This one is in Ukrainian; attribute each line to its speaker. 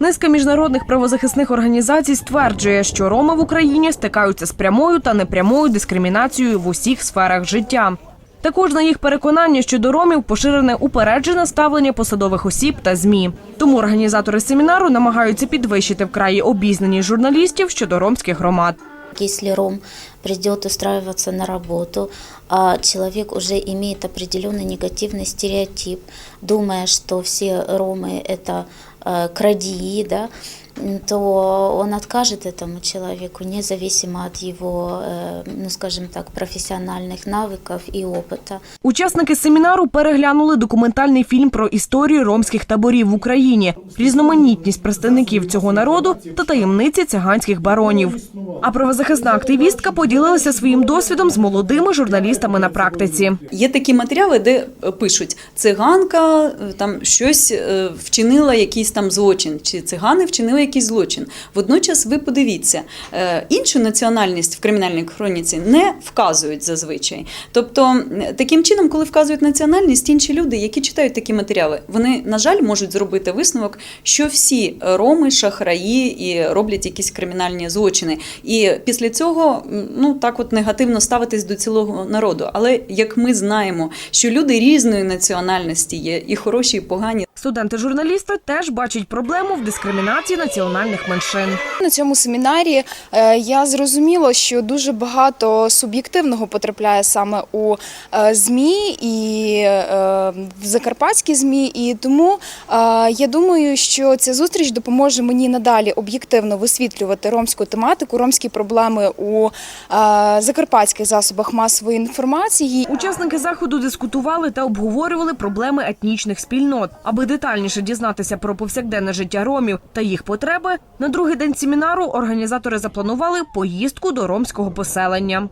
Speaker 1: Низка міжнародних правозахисних організацій стверджує, що роми в Україні стикаються з прямою та непрямою дискримінацією в усіх сферах життя. Також на їх переконання щодо ромів поширене упереджене ставлення посадових осіб та змі. Тому організатори семінару намагаються підвищити в краї обізнаність журналістів щодо ромських громад.
Speaker 2: Если ром придет устраиваться на работу, а человек уже имеет определенный негативный стереотип, думая, что все ромы это э, крадии, да, м, то он откажет этому человеку, независимо от его, э, ну скажем так, профессиональных навыков и опыта.
Speaker 1: Учасники семінару переглянули документальний фільм про історію ромських таборів в Україні, різноманітність представників цього народу та таємниці циганських баронів. А правозахисна активістка поділилася своїм досвідом з молодими журналістами на практиці.
Speaker 3: Є такі матеріали, де е, пишуть циганка е, там щось е, вчинила якийсь там злочин, чи цигани вчинили якийсь злочин. Водночас ви подивіться, е, іншу національність в кримінальній хроніці не вказують зазвичай. Тобто, таким чином, коли вказують національність, інші люди, які читають такі матеріали, вони на жаль можуть зробити висновок, що всі роми шахраї і роблять якісь кримінальні злочини. І після цього ну так от негативно ставитись до цілого народу. Але як ми знаємо, що люди різної національності є, і хороші, і погані.
Speaker 1: Студенти-журналісти теж бачать проблему в дискримінації національних меншин.
Speaker 4: На цьому семінарі е, я зрозуміла, що дуже багато суб'єктивного потрапляє саме у е, ЗМІ і е, в закарпатські ЗМІ. І тому я думаю, що ця зустріч допоможе мені надалі об'єктивно висвітлювати ромську тематику, ромські проблеми у закарпатських засобах масової інформації.
Speaker 1: Учасники заходу дискутували та обговорювали проблеми етнічних спільнот. Аби детальніше дізнатися про повсякденне життя ромів та їх потреби, на другий день семінару організатори запланували поїздку до ромського поселення.